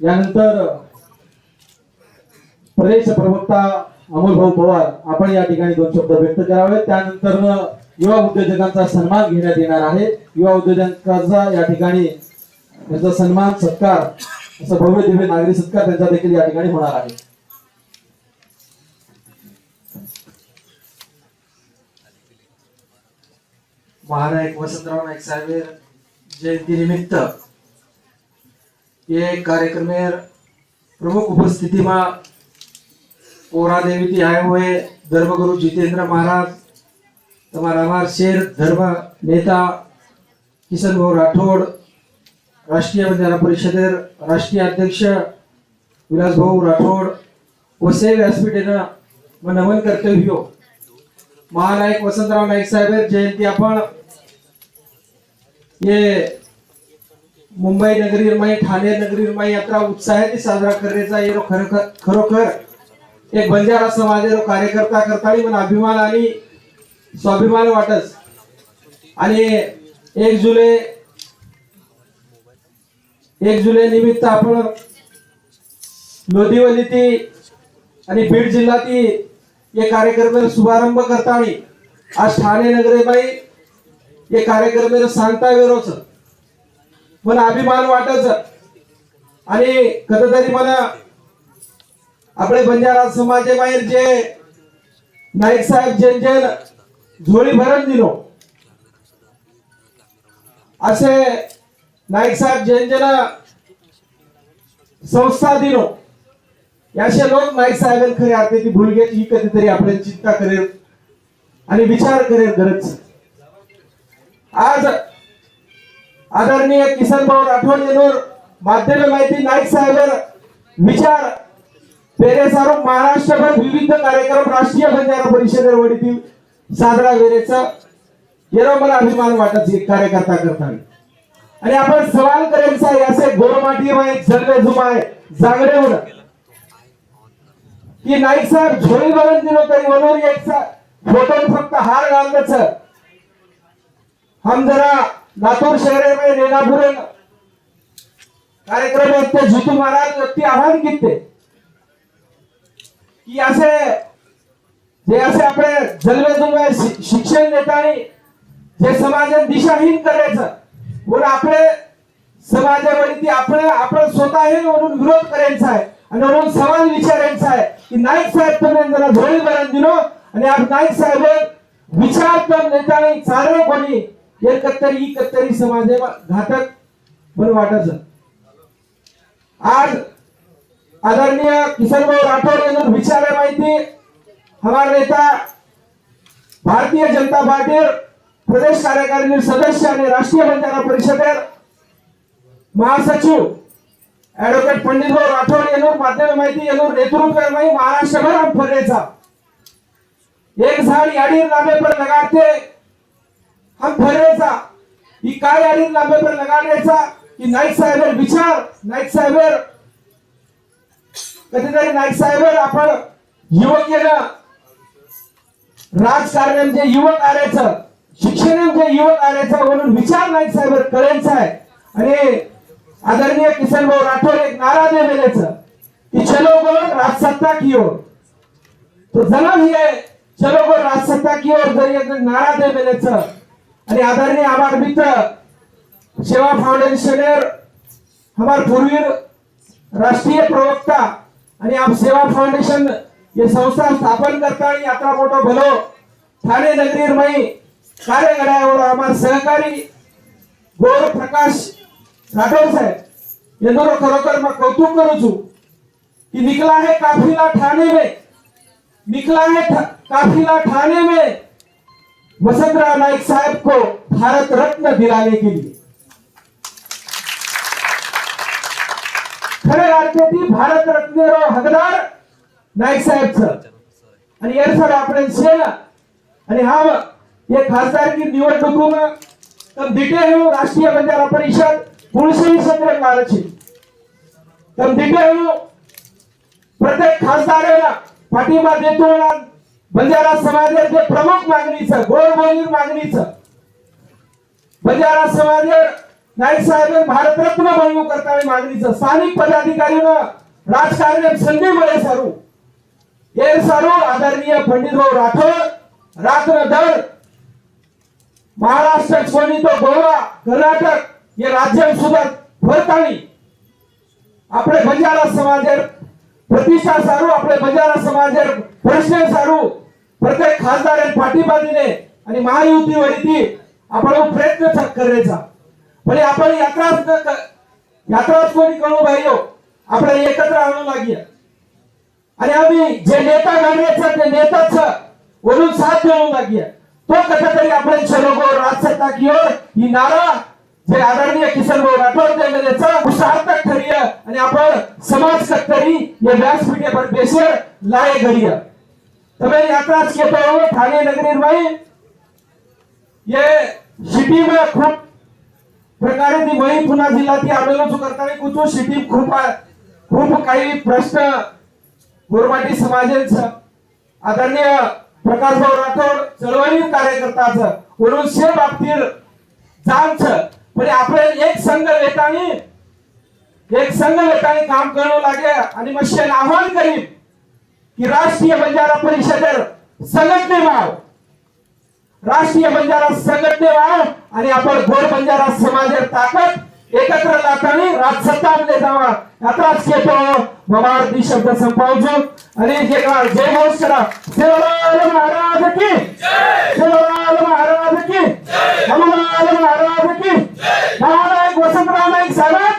यानंतर प्रदेश प्रवक्ता अमोल भाऊ पवार आपण या ठिकाणी दोन शब्द व्यक्त करावे त्यानंतर युवा उद्योजकांचा सन्मान घेण्यात येणार आहे. युवा उद्योजकांचा या ठिकाणी त्यांचा सन्मान सत्कार असं भव्य दिव्य नागरी सत्कार त्यांचा देखील या ठिकाणी होणार आहे. महानायक वसंतराव नाईक साहेब जयंती એ કાર્યક્રમે પ્રમુખ ઉપસ્થિતિમાં ઓરાદેવીથી આવ્યો હોય ધર્મગુરુ જીતેન્દ્ર મહારાજ તમારા અમાર શેર ધર્મ નેતા કિશનભાઈ રાઠોડ રાષ્ટ્રીय બંધાरण परिषदे राष्ट्रीय अध्यक्ष विलासभाऊ राठोड वसई व्यासपीठेनं व नमन कर्तव्य મહાનાયક વસંતરાવ નાયક साहेब जयंती આપણ हे मुंबई नगरीरमाई ठाणे नगरीरमाई यात्रा उत्साहाने साजरा करण्याचा ये खरोखर खरोखर एक बंजारा समाजेरो कार्यकर्ता करताना मला अभिमान आणि स्वाभिमान वाटत. आणि एक जुलै एक जुलै निमित्त आपण लोधिवली ती आणि बीड जिल्ह्यातील ये कार्यक्रम शुभारंभ करताना आज ठाणे नगरेबाई हे कार्यक्रम सांगता वेरोचं मला अभिमान वाटच आणि कधीतरी मला आपले बंजारा समाजे बाहेर जे नाईक साहेब जेन जेन झोळी भरण दिलो. असे नाईक साहेब जेन संस्था दिलो. याचे लोक नाईक साहेब खरे अर्थाची भूलगेची ही कधीतरी आपल्याला चिंता करेल आणि विचार करेल गरज. आज आदरणीय किसन भाऊ राठोड यांवर माध्यम माहिती नाईक साहेब विचार. पेरेसारो महाराष्ट्रभर विविध कार्यक्रम राष्ट्रीय बंजारा परिषदेवर वडीतील साजरा वेरेचा याला मला अभिमान वाटत कार्यकर्ता करताना. आणि आपण सवाल करायचा आहे असे गोरमाटी माय जगले जुमाय जांगडे होणं की नाईक साहेब झोळी भरून दिलो तरी वनूर एक फोटो फक्त हार घालण्याच हम जरा लातूर शहर में रेणापुरे कार्यक्रम आहेत ते जितू महाराज व्यक्ती आव्हान किती की असे जे असे आपले जलवे जुलवे शि- शिक्षण देताना जे समाजात दिशाहीन करायचं म्हणून आपले समाजावरती आपण आपण स्वतःही म्हणून विरोध करायचा आहे आणि म्हणून सवाल विचारायचा आहे की नाईक साहेब तुम्ही जरा धोळी भरण दिलो आणि आप नाईक साहेब विचार तर नेतानी चालवे कोणी हे कत्तरी कत्तरी समाजा घातक म्हणून वाटायचं आज आदरणीय किशन भाऊ राठौर यांना विचारे माहिती हमार नेता भारतीय जनता पार्टी प्रदेश कार्यकारिणी सदस्य आणि राष्ट्रीय बंजारा परिषदेर महासचिव ऍडव्होकेट पंडितभाऊ राठोड यांना माध्यम माहिती यांना नेतृत्व में महाराष्ट्रभर फरेचा एक झाड याडीर नामे पर लगाते हम फरेचा ही काय आली लांबेवर पर लगाडायचा की नाईक साहेब विचार. नाईक साहेब कधीतरी नाईक साहेब आपण युवकेनं राजकारण म्हणजे युवक आणायचं शिक्षण म्हणजे युवक आणायचं म्हणून विचार नाईक साहेब कळायचा आहे आणि आदरणीय किसन भाऊ राठोड एक नारा दे की चलो गो राजसत्ता की ओर. तो जन्म ही आहे. चलो गो राजसत्ता की ओर जरी नारा दे आणि आदरणीय आभार मित्र सेवा फाउंडेशनर हमार पूर्वीर राष्ट्रीय प्रवक्ता आणि आप सेवा फाउंडेशन ये संस्था स्थापन करता यात्रा मोठो भलो ठाणे नगरीर मई कार्यगडावर घडायावर हमार सहकारी गोर प्रकाश राठोड साहेब यांना खरोखर मग कौतुक करू छू की निकला है काफिला ठाणे में निकला है ठ- काफिला ठाणे में वसंतराव नाईक साहब को भारत रत्न दिलाने के लिए खरे अर्थाची भारत रत्नेरो हकदार नाईक साहेबच. आणि यासाठी आपण शेल आणि हा ये खासदारकी निवडणूक तर दिटे हेळू राष्ट्रीय बंजारा परिषद पुळशी संग्रह काढायची तर दिटे हेळू प्रत्येक खासदाराला पाठिंबा देतो बंजारा समाजाचे प्रमुख मागणीचं गोड बोलीर मागणीचं. बंजारा समाज नाईक साहेब भारतरत्न बनवू करता मागणीचं. स्थानिक पदाधिकारी व राजकारणात संधी मध्ये सारू. हे सारू आदरणीय पंडितभाऊ राठोड रात्र दर महाराष्ट्र कोणी तो गोवा कर्नाटक हे राज्य सुद्धा फरकाणी आपले बंजारा समाजेर प्रतिष्ठा सारू आपले बंजारा समाजेर प्रश्न सारू. प्रत्येक खासदार पाठिंबा आणि महायुतीवर आपण प्रयत्न करायचा. पण आपण यात्राच यात्राच कोणी करू पाहिजे हो, आपल्याला एकत्र आणू लागूया आणि आम्ही जे नेता घालण्याचं ते नेताच वरून साथ देऊ लागूया तो कसा तरी आपण चलो राजसत्ता किंवा ही नारा जे आदरणीय किसन भाऊ राठोड त्याचं सार्थक ठरिय आणि आपण समाज सत्तरी या व्यासपीठे पर बेसर लाये घड़िया તમે યાત્રા જ કહેતો हो ठाणे नगरी भाई ये सिटी में खूप प्रकारे ती वही पुन्हा जिल्ह्यात आंदोलन करताना कुठून सिटी खूप खूप काही प्रश्न गोरमाटी समाजाचं आदरणीय प्रकाशभाऊ राठोड चळवळी कार्यकर्ताचं वरून शे बाबतीत जाणचं पण आपल्याला एक संघ वेतानी एक संघ वेतानी काम करणं लागे आणि मग शेन आव्हान करीन की राष्ट्रीय बंजारा परिषदेर संघटने वाव राष्ट्रीय बंजारा संघटने वाव आणि आपण गोर बंजारा समाजेर ताकद एकत्र लातानी राजसत्ता मध्ये जावा आताच घेतो दी शब्द संपावजो आणि जे का जय घोष करा सेवालाल महाराज की सेवालाल महाराज की हनुमान महाराज की महानायक वसंतराव नाईक साहेब.